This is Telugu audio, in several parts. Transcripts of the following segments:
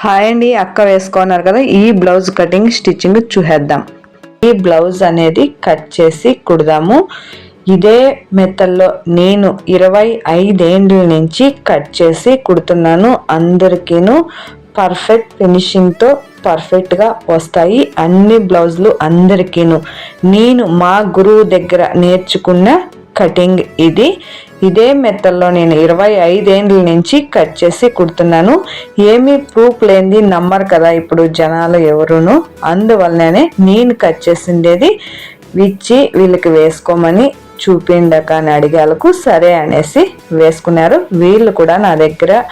హాయ్ అండి అక్క వేసుకున్నారు కదా ఈ బ్లౌజ్ కటింగ్ స్టిచ్చింగ్ చూసేద్దాం. ఈ బ్లౌజ్ అనేది కట్ చేసి కుడదాము. ఇదే మెథడ్లో నేను ఇరవై ఐదేండ్ల నుంచి కట్ చేసి కుడుతున్నాను. అందరికీను పర్ఫెక్ట్ ఫినిషింగ్తో పర్ఫెక్ట్గా వస్తాయి అన్ని బ్లౌజులు అందరికీను. నేను మా గురువు దగ్గర నేర్చుకున్న కటింగ్ ఇది. ఇదే మెత్తల్లో నేను ఇరవై ఐదేండ్ల నుంచి కట్ చేసి కుడుతున్నాను. ఏమీ ప్రూఫ్ లేనిది నమ్మరు కదా ఇప్పుడు జనాలు ఎవరును. అందువల్లనే నేను కట్ చేసిండేది ఇచ్చి వీళ్ళకి వేసుకోమని చూపిండక అని అడిగాలకు సరే అనేసి వేసుకున్నారు. వీళ్ళు కూడా నా దగ్గర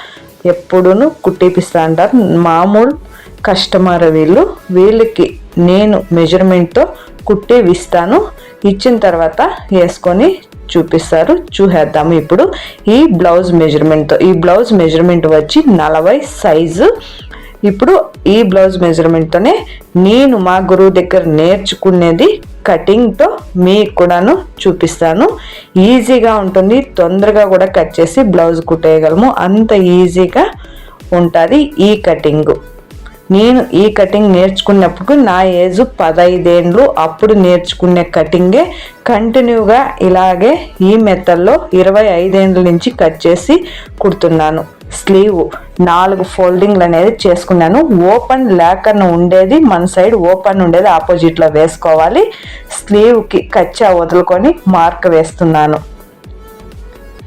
ఎప్పుడూను కుట్టిపిస్తా అంటారు మామూలు కస్టమర్ వీళ్ళు. వీళ్ళకి నేను మెజర్మెంట్తో కుట్టి ఇచ్చిన తర్వాత వేసుకొని చూపిస్తారు. చూసేద్దాము ఇప్పుడు. ఈ బ్లౌజ్ మెజర్మెంట్తో ఈ బ్లౌజ్ మెజర్మెంట్ వచ్చి నలభై సైజు ఇప్పుడు ఈ బ్లౌజ్ మెజర్మెంట్తోనే నేను మా గురువు దగ్గర నేర్చుకునేది కటింగ్తో మీకు కూడాను చూపిస్తాను. ఈజీగా ఉంటుంది. తొందరగా కూడా కట్ చేసి బ్లౌజ్ కుట్టేయగలము. అంత ఈజీగా ఉంటుంది ఈ కటింగ్ నేను ఈ కటింగ్ నేర్చుకున్నప్పుడు నా ఏజ్ పదైదేండ్లు. అప్పుడు నేర్చుకునే కటింగే కంటిన్యూగా ఇలాగే ఈ మెత్తల్లో ఇరవై ఐదేండ్ల నుంచి కట్ చేసి కుడుతున్నాను. స్లీవ్ నాలుగు ఫోల్డింగ్లు అనేది చేసుకున్నాను. ఓపెన్ లేకుండా ఉండేది మన సైడ్ ఓపెన్ ఉండేది ఆపోజిట్లో వేసుకోవాలి. స్లీవ్కి కచ్చా వదులుకొని మార్క్ వేస్తున్నాను.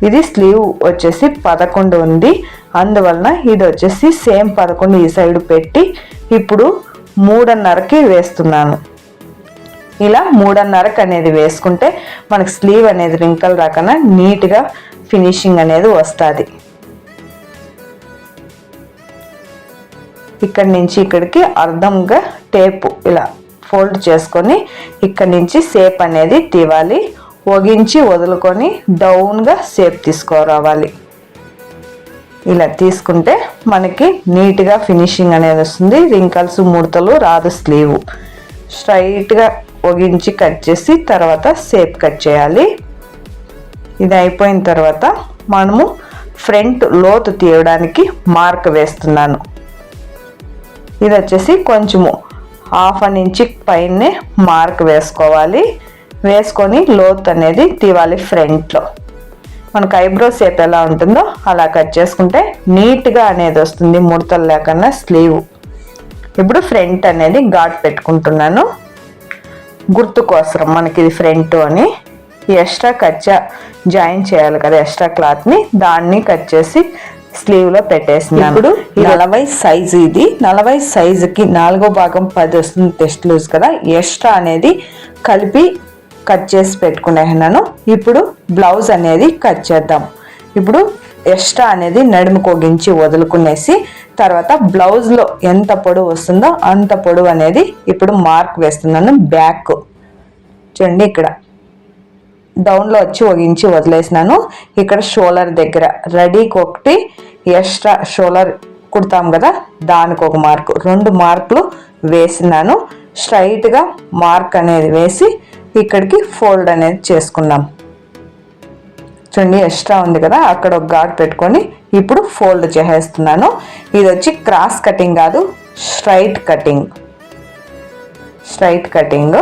ఇది స్లీవ్ వచ్చేసి పదకొండు ఉంది. అందువలన ఇది వచ్చేసి సేమ్ పదకొండు ఈ సైడ్ పెట్టి ఇప్పుడు మూడున్నరకి వేస్తున్నాను. ఇలా మూడున్నరకు అనేది వేసుకుంటే మనకు స్లీవ్ అనేది రింకల్ రాకుండా నీట్గా ఫినిషింగ్ అనేది వస్తుంది. ఇక్కడి నుంచి ఇక్కడికి అర్థంగా టేపు ఇలా ఫోల్డ్ చేసుకొని ఇక్కడి నుంచి సేప్ అనేది తీవాలి. ఒగించి వదులుకొని డౌన్గా సేప్ తీసుకురావాలి. ఇలా తీసుకుంటే మనకి నీట్గా ఫినిషింగ్ అనేది వస్తుంది. రింకల్స్ ముడతలు రాదు స్లీవ్. స్ట్రైట్గా ఒగించి కట్ చేసి తర్వాత సేప్ కట్ చేయాలి. ఇది అయిపోయిన తర్వాత మనము ఫ్రంట్ లోతు తీయడానికి మార్క్ వేస్తున్నాను. ఇది వచ్చేసి కొంచెము హాఫ్ అన్ ఇంచి పైనే మార్క్ వేసుకోవాలి. వేసుకొని లోత్ అనేది తీవాలి ఫ్రంట్లో. మనకు ఐబ్రో షేప్ ఎలా ఉంటుందో అలా కట్ చేసుకుంటే నీట్గా అనేది వస్తుంది ముడతలు లేకుండా స్లీవ్. ఇప్పుడు ఫ్రంట్ అనేది ఘాట్ పెట్టుకుంటున్నాను. గుర్తు కోసం మనకి ఇది ఫ్రంట్ అని. ఎక్స్ట్రా కచ్చా జాయిన్ చేయాలి కదా ఎక్స్ట్రా క్లాత్ని. దాన్ని కట్ చేసి స్లీవ్లో పెట్టేసినాను ఇప్పుడు నలభై సైజు ఇది. నలభై సైజుకి నాలుగో భాగం పది వస్తుంది టెస్ట్ లూజ్ కదా. ఎక్స్ట్రా అనేది కలిపి కట్ చేసి పెట్టుకునేసినాను ఇప్పుడు బ్లౌజ్ అనేది కట్ చేద్దాం. ఇప్పుడు ఎక్స్ట్రా అనేది నడుము కోగించి వదులుకునేసి తర్వాత బ్లౌజ్లో ఎంత పొడవు వస్తుందో అంత పొడవు అనేది ఇప్పుడు మార్క్ వేస్తున్నాను బ్యాక్. చూడండి ఇక్కడ. డౌన్లో వచ్చి ఒగించి వదిలేసినాను. ఇక్కడ షోలర్ దగ్గర రెడీకి ఒకటి ఎక్స్ట్రా షోలర్ కుడతాం కదా దానికి ఒక మార్కు. రెండు మార్కులు వేసినాను. స్ట్రైట్గా మార్క్ అనేది వేసి ఇక్కడికి ఫోల్డ్ అనేది చేసుకుందాం. చూడండి ఎక్స్ట్రా ఉంది కదా అక్కడ ఒక గాడ్ పెట్టుకొని ఇప్పుడు ఫోల్డ్ చేసేస్తున్నాను. ఇది వచ్చి క్రాస్ కటింగ్ కాదు స్ట్రైట్ కటింగ్ స్ట్రైట్ కటింగ్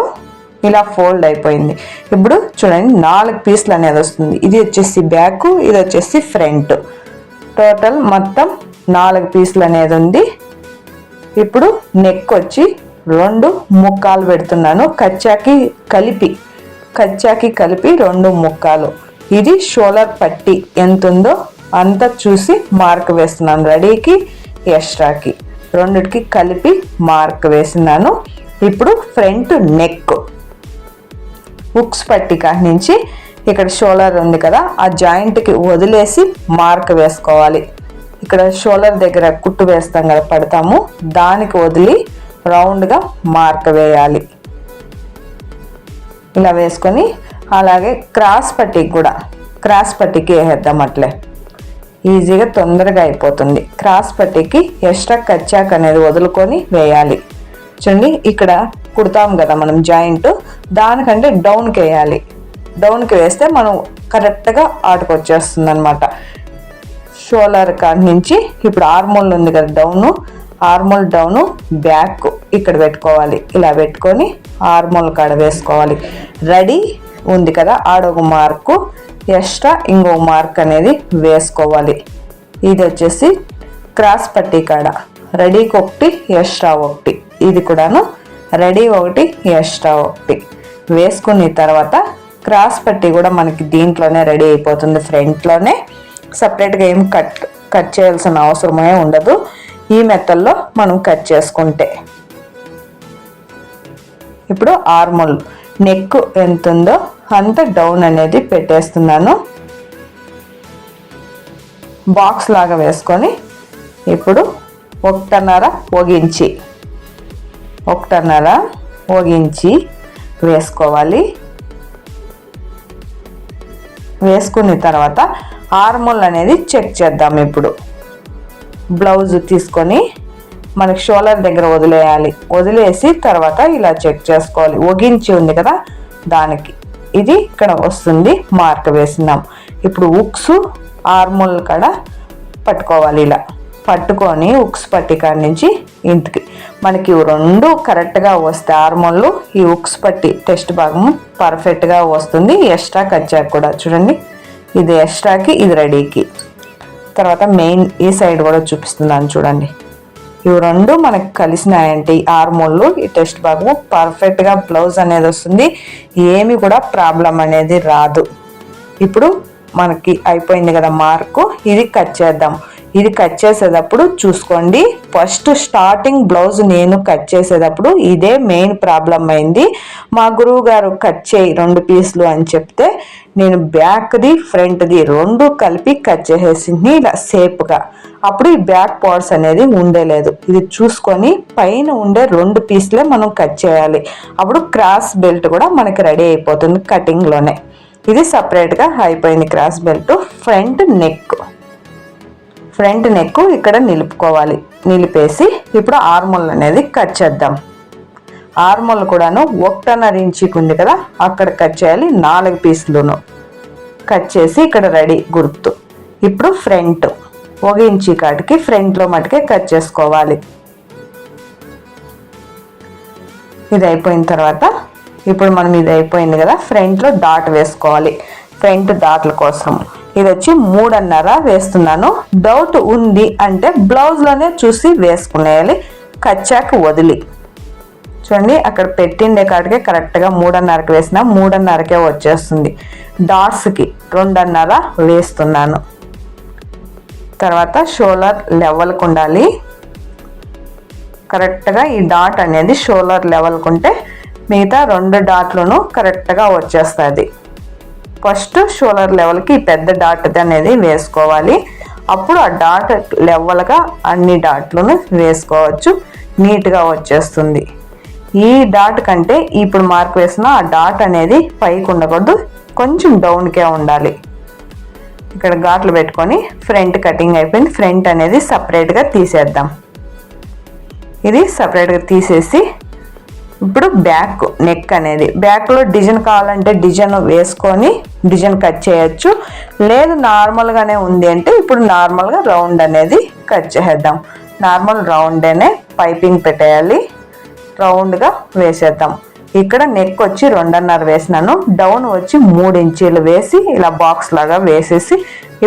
ఇలా ఫోల్డ్ అయిపోయింది. ఇప్పుడు చూడండి నాలుగు పీసులు అనేది వస్తుంది. ఇది వచ్చేసి బ్యాక్ ఇది వచ్చేసి ఫ్రంట్ టోటల్ మొత్తం నాలుగు పీసులు అనేది ఉంది. ఇప్పుడు నెక్ వచ్చి రెండు ముక్కాలు పెడుతున్నాను. కచ్చాకి కలిపి కచ్చాకి కలిపి రెండు ముక్కాలు. ఇది షోలర్ పట్టి ఎంత ఉందో అంత చూసి మార్క్ వేస్తున్నాను. రెడీకి ఎక్స్ట్రాకి. రెండిటికి కలిపి మార్క్ వేసినాను. ఇప్పుడు ఫ్రంట్ నెక్. ఉక్స్ పట్టి నుంచి ఇక్కడ షోలర్ ఉంది కదా ఆ జాయింట్కి వదిలేసి మార్క్ వేసుకోవాలి. ఇక్కడ షోలర్ దగ్గర కుట్టు వేస్తాం కదా పడతాము. దానికి వదిలి రౌండ్గా మార్క్ వేయాలి. ఇలా వేసుకొని అలాగే క్రాస్ పట్టికి కూడా క్రాస్ పట్టికి వేసేద్దాం అట్లే. ఈజీగా తొందరగా అయిపోతుంది. క్రాస్ పట్టికి ఎక్స్ట్రా కచ్చాక్ అనేది వదులుకొని వేయాలి. చూడండి ఇక్కడ కుడతాం కదా మనం జాయింట్ దానికంటే డౌన్కి వేయాలి. డౌన్కి వేస్తే మనం కరెక్ట్గా ఆటకు వచ్చేస్తుంది అనమాట షోలర్ కాడి నుంచి ఇప్పుడు ఆర్మోల్ ఉంది కదా డౌను ఆర్మోల్ డౌన్ బ్యాక్ ఇక్కడ పెట్టుకోవాలి. ఇలా పెట్టుకొని ఆర్మోల్ కాడ వేసుకోవాలి. రెడీ? ఉంది కదా? ఆడొక మార్కు. ఎక్స్ట్రా ఇంకో మార్క్ అనేది వేసుకోవాలి. ఇది వచ్చేసి క్రాస్ పట్టీ కాడ. రెడీకి ఒకటి ఎక్స్ట్రా ఒకటి. ఇది కూడాను రెడీ ఒకటి ఎక్స్ట్రా ఒకటి. వేసుకున్న తర్వాత క్రాస్ పట్టి కూడా మనకి దీంట్లోనే రెడీ అయిపోతుంది. ఫ్రంట్లోనే సపరేట్గా ఏం కట్ కట్ చేయాల్సిన అవసరమే ఉండదు. ఈ మెత్తల్లో మనం కట్ చేసుకుంటే. ఇప్పుడు ఆర్మోల్ నెక్ ఎంత ఉందో అంత డౌన్ అనేది పెట్టేస్తున్నాను. బాక్స్ లాగా వేసుకొని ఇప్పుడు ఒకటన్నర ఒగించి ఒకటన్నర ఒగించి వేసుకోవాలి. వేసుకున్న తర్వాత ఆర్మోల్ అనేది చెక్ చేద్దాం ఇప్పుడు. బ్లౌజ్ తీసుకొని మనకి షోల్డర్ దగ్గర వదిలేయాలి. వదిలేసి తర్వాత ఇలా చెక్ చేసుకోవాలి. ఒగించి ఉంది కదా దానికి. ఇది ఇక్కడ వస్తుంది. మార్క్ వేసినాం. ఇప్పుడు ఉక్స్ ఆర్మోల్ కాడ పట్టుకోవాలి ఇలా. పట్టుకొని ఉక్స్ పట్టి కాడ నుంచి ఇంటికి. మనకి రెండు కరెక్ట్గా వస్తే ఆర్మోళ్ళు ఈ ఉక్స్ పట్టి టెస్ట్ భాగము పర్ఫెక్ట్గా వస్తుంది. ఎక్స్ట్రా కచ్చాక కూడా. చూడండి. ఇది ఎక్స్ట్రాకి ఇది రెడీకి తర్వాత మెయిన్ ఈ సైడ్ కూడా చూపిస్తున్నాను చూడండి. ఇవి రెండు మనకు కలిసినాయంటే ఈ ఆర్మోళ్ళు ఈ టెస్ట్ భాగము పర్ఫెక్ట్గా బ్లౌజ్ అనేది వస్తుంది. ఏమి కూడా ప్రాబ్లం అనేది రాదు. ఇప్పుడు మనకి అయిపోయింది కదా మార్కు ఇది కట్ చేద్దాం. ఇది కట్ చేసేటప్పుడు చూసుకోండి. ఫస్ట్ స్టార్టింగ్ బ్లౌజ్ నేను కట్ చేసేటప్పుడు ఇదే మెయిన్ ప్రాబ్లం అయింది. మా గురువు గారు కట్ చేయి రెండు పీసులు అని చెప్తే నేను బ్యాక్ది ఫ్రంట్ది రెండు కలిపి కట్ చేసేసింది ఇలా సేఫ్గా అప్పుడు ఈ బ్యాక్ పార్ట్స్ అనేది ఉండేలేదు ఇది చూసుకొని పైన ఉండే రెండు పీస్లే మనం కట్ చేయాలి. అప్పుడు క్రాస్ బెల్ట్ కూడా మనకి రెడీ అయిపోతుంది కటింగ్లోనే. ఇది సపరేట్గా అయిపోయింది cross belt. Front neck. Front neck ఇక్కడ నిలుపుకోవాలి. నిలిపేసి ఇప్పుడు ఆర్మోల్ అనేది కట్ చేద్దాం. ఆర్మోల్ కూడాను ఒకటన్నర ఇంచీకి ఉంది కదా అక్కడ కట్ చేయాలి నాలుగు పీసులను. కట్ చేసి ఇక్కడ రెడీ గుర్తు. ఇప్పుడు ఫ్రంట్ ఒక ఇంచి కాటికి ఫ్రంట్లో మటుకే కట్ చేసుకోవాలి. ఇది అయిపోయిన తర్వాత ఇప్పుడు మనం ఇది అయిపోయింది కదా ఫ్రంట్లో డాట్ వేసుకోవాలి. ఫ్రంట్ డాట్ల కోసం. ఇది వచ్చి మూడున్నర వేస్తున్నాను. డౌట్ ఉంది అంటే బ్లౌజ్లోనే చూసి వేసుకునేయాలి. కచ్చాక వదిలి. చూడండి అక్కడ పెట్టిండే కాడికే కరెక్ట్గా మూడున్నరకి వేసిన మూడున్నరకే వచ్చేస్తుంది. డాట్స్కి రెండున్నర వేస్తున్నాను. తర్వాత షోలర్ లెవెల్కి ఉండాలి. కరెక్ట్గా ఈ డాట్ అనేది షోలర్ లెవెల్కి ఉంటే మిగతా రెండు డాట్లను కరెక్ట్గా వచ్చేస్తుంది. ఫస్ట్ షోలర్ లెవెల్కి పెద్ద డాట్ అనేది వేసుకోవాలి. అప్పుడు ఆ డాట్ లెవెల్గా అన్ని డాట్లను వేసుకోవచ్చు. నీట్గా వచ్చేస్తుంది. ఈ డాట్ కంటే ఇప్పుడు మార్క్ వేసిన ఆ డాట్ అనేది పైకి ఉండకూడదు కొంచెం డౌన్కే ఉండాలి. ఇక్కడ ఘాట్లు పెట్టుకొని ఫ్రంట్ కటింగ్ అయిపోయింది ఫ్రంట్ అనేది సపరేట్గా తీసేద్దాం. ఇది సపరేట్గా తీసేసి ఇప్పుడు బ్యాక్ నెక్ అనేది బ్యాక్లో డిజైన్ కావాలంటే డిజైన్ వేసుకొని డిజైన్ కట్ చేయొచ్చు. లేదు నార్మల్గానే ఉంది అంటే ఇప్పుడు నార్మల్గా రౌండ్ అనేది కట్ చేసేద్దాం. నార్మల్ రౌండేనే పైపింగ్ పెట్టేయాలి. రౌండ్గా వేసేద్దాం. ఇక్కడ నెక్ వచ్చి రెండున్నర వేసినాను. డౌన్ వచ్చి మూడు ఇంచీలు వేసి ఇలా బాక్స్ లాగా వేసేసి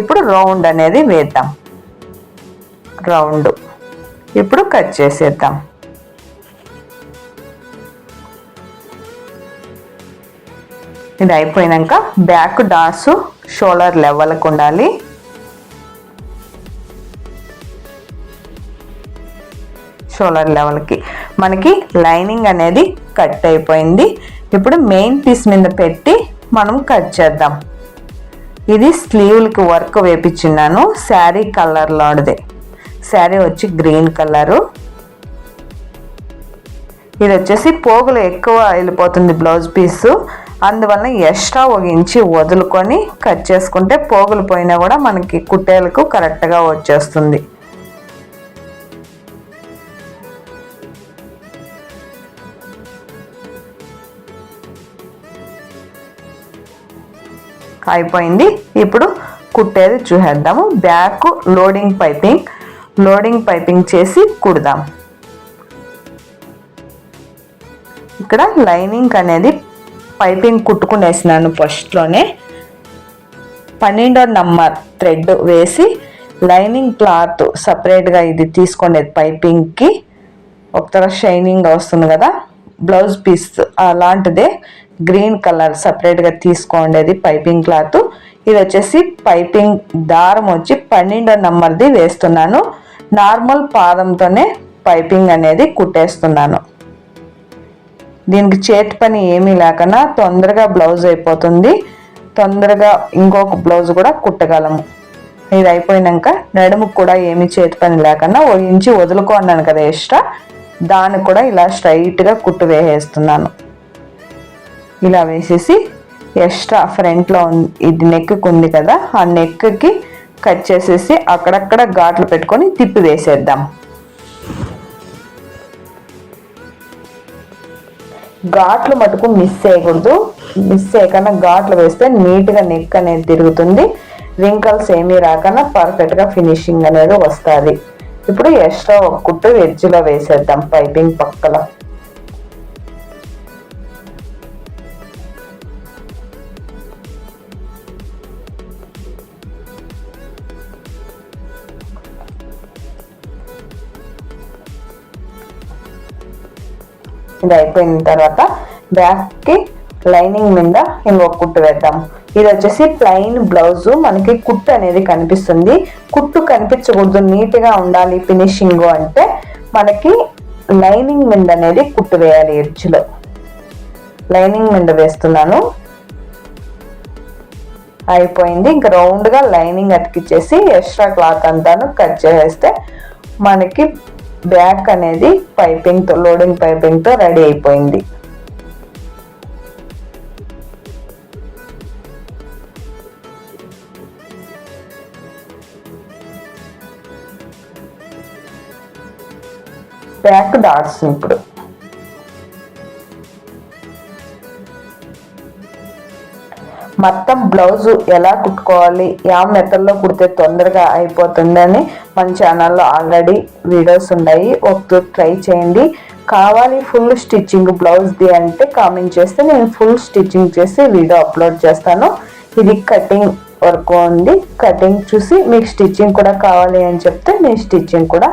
ఇప్పుడు రౌండ్ అనేది వేద్దాం. రౌండ్ ఇప్పుడు కట్ చేసేద్దాం. ఇది అయిపోయినాక బ్యాక్ డాట్స్ షోల్డర్ లెవెల్కి ఉండాలి. షోల్డర్ లెవెల్కి మనకి లైనింగ్ అనేది కట్ అయిపోయింది. ఇప్పుడు మెయిన్ పీస్ మీద పెట్టి మనం కట్ చేద్దాం. ఇది స్లీవ్లకి వర్క్ వేపించున్నాను శారీ కలర్లోది శారీ వచ్చి గ్రీన్ కలరు ఇది వచ్చేసి పోగులు ఎక్కువ వెళ్ళిపోతుంది బ్లౌజ్ పీసు అందువల్ల ఎక్స్ట్రా ఒక ఇంచి వదులుకొని కట్ చేసుకుంటే పోగులు పోయినా కూడా మనకి కుట్టేలకు కరెక్ట్గా వచ్చేస్తుంది. అయిపోయింది. ఇప్పుడు కుట్టేది చూసేద్దాము. Back loading piping. Loading piping చేసి కుడదాం. ఇక్కడ లైనింగ్ అనేది పైపింగ్ కుట్టుకునేసినాను ఫస్ట్లోనే. పన్నెండో నంబర్ థ్రెడ్ వేసి లైనింగ్ క్లాత్ సపరేట్గా ఇది తీసుకునేది పైపింగ్కి. ఒక షైనింగ్ వస్తుంది కదా. బ్లౌజ్ పీస్ అలాంటిదే. గ్రీన్ కలర్ సపరేట్గా తీసుకోండేది పైపింగ్ క్లాత్ ఇది వచ్చేసి పైపింగ్ దారం వచ్చి పన్నెండో నంబర్ది వేస్తున్నాను. నార్మల్ పాదంతోనే పైపింగ్ అనేది కుట్టేస్తున్నాను. దీనికి చేతి పని ఏమీ లేకుండా తొందరగా బ్లౌజ్ అయిపోతుంది. తొందరగా ఇంకొక బ్లౌజ్ కూడా కుట్టగలము. ఇది అయిపోయినాక నడుముకు కూడా ఏమి చేతి పని లేకుండా ఓ ఇంచి వదులుకో అన్నాను కదా ఎక్స్ట్రా దాన్ని కూడా ఇలా స్ట్రైట్గా కుట్టు వేసేస్తున్నాను. ఇలా వేసేసి ఎక్స్ట్రా ఫ్రంట్లో ఇది నెక్ ఉంది కదా ఆ నెక్కి కట్ చేసేసి అక్కడక్కడ ఘాట్లు పెట్టుకొని తిప్పి వేసేద్దాం. ఘాట్లు మటుకు మిస్ చేయకూడదు. మిస్ చేయకుండా ఘాట్లు వేస్తే నీట్గా నెక్ అనేది తిరుగుతుంది. రింకల్స్ ఏమీ రాకుండా పర్ఫెక్ట్గా ఫినిషింగ్ అనేది వస్తుంది. ఇప్పుడు ఎక్స్ట్రా ఒక కుట్టు ఎడ్జ్లో వేసేద్దాం పైపింగ్ పక్కలో. ఇది అయిపోయిన తర్వాత బ్యాక్కి లైనింగ్ మీద ఇంకొక కుట్టు వేద్దాం. ఇది వచ్చేసి ప్లెయిన్ బ్లౌజ్. మనకి కుట్టు అనేది కనిపిస్తుంది. కుట్టు కనిపించకూడదు. నీట్గా ఉండాలి ఫినిషింగ్ అంటే మనకి లైనింగ్ మీద అనేది కుట్టు వేయాలి ఎడ్జ్లో. లైనింగ్ మీద వేస్తున్నాను. అయిపోయింది. ఇంకా రౌండ్గా లైనింగ్ అతికిచ్చేసి ఎక్స్ట్రా క్లాత్ అంతాను కట్ చేసేస్తే మనకి బ్యాక్ అనేది పైపింగ్తో లోడింగ్ పైపింగ్తో రెడీ అయిపోయింది. బ్యాక్ డాట్స్ ఇప్పుడు మొత్తం బ్లౌజ్ ఎలా కుట్టుకోవాలి యా మెథడ్లో కుడితే తొందరగా అయిపోతుందని మన ఛానల్లో ఆల్రెడీ వీడియోస్ ఉన్నాయి. ఒకటి ట్రై చేయండి. కావాలి ఫుల్ స్టిచ్చింగ్ బ్లౌజ్ది అంటే కామెంట్ చేస్తే నేను ఫుల్ స్టిచ్చింగ్ చేసి వీడియో అప్లోడ్ చేస్తాను. ఇది కటింగ్ వరకు ఉంది. కటింగ్ చూసి మీకు స్టిచ్చింగ్ కూడా కావాలి అని చెప్తే నేను స్టిచ్చింగ్ కూడా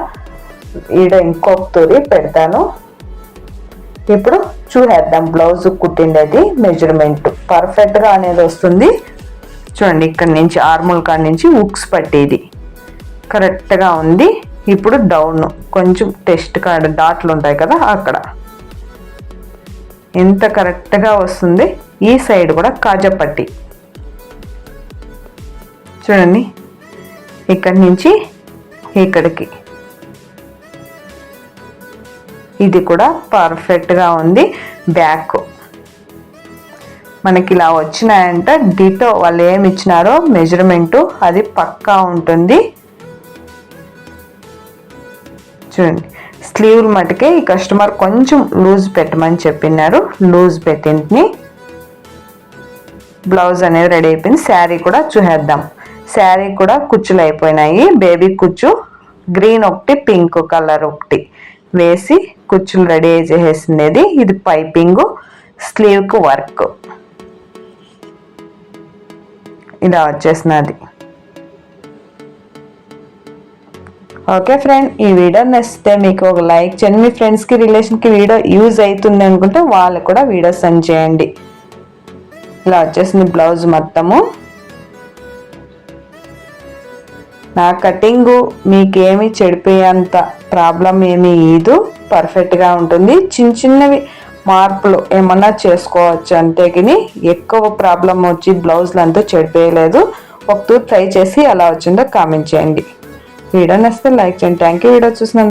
ఈడ ఇంకొక తూరి పెడతాను. ఇప్పుడు చూసేద్దాం బ్లౌజ్ కుట్టిండేది మెజర్మెంట్. పర్ఫెక్ట్గా అనేది వస్తుంది. చూడండి ఇక్కడ నుంచి ఆర్మూల్ కాడ నుంచి ఉక్స్ పట్టేది. కరెక్ట్గా ఉంది. ఇప్పుడు డౌన్ కొంచెం టెస్ట్ కార్డ్ డాట్లు ఉంటాయి కదా అక్కడ. ఎంత కరెక్ట్గా వస్తుంది? ఈ సైడ్ కూడా కాజపట్టి చూడండి ఇక్కడి నుంచి ఇక్కడికి. ఇది కూడా పర్ఫెక్ట్గా ఉంది. బ్యాక్ మనకి ఇలా వచ్చినాయంటే. డిటో వాళ్ళు ఏమి ఇచ్చినారో మెజర్మెంటు అది పక్కా ఉంటుంది. చూడండి. స్లీవ్ మటుకే ఈ కస్టమర్ కొంచెం లూజ్ పెట్టమని చెప్పినారు. లూజ్ పెట్టింది. బ్లౌజ్ అనేది రెడీ అయిపోయింది. శారీ కూడా చూసేద్దాం. శారీ కూడా కుచ్చులు అయిపోయినాయి. బేబీ కుచ్చు. గ్రీన్ ఒకటి పింక్ కలర్ ఒకటి. వేసి కుచ్చులు రెడీ చేసేసింది ఇది పైపింగ్ స్లీవ్కి వర్క్. ఇలా వచ్చేసినది. ఓకే ఫ్రెండ్ ఈ వీడియో నచ్చితే మీకు ఒక లైక్ చేయండి. మీ ఫ్రెండ్స్కి రిలేషన్కి వీడియో యూజ్ అవుతుంది అనుకుంటే వాళ్ళకు కూడా వీడియో సెండ్ చేయండి. ఇలా వచ్చేసింది బ్లౌజ్ మొత్తము. నా కటింగు మీకేమి చెడిపోయేంత ప్రాబ్లం ఏమీ ఇదు. పర్ఫెక్ట్గా ఉంటుంది. చిన్న చిన్నవి మార్పులు ఏమన్నా చేసుకోవచ్చు అంతేగాని ఎక్కువ ప్రాబ్లం వచ్చి బ్లౌజ్లు అంతా చెడిపోయలేదు. ఒక ట్రై చేసి ఎలా వచ్చిందో కామెంట్ చేయండి. వీడియో నచ్చితే లైక్ చేయండి. థ్యాంక్ యూ వీడియో చూసిన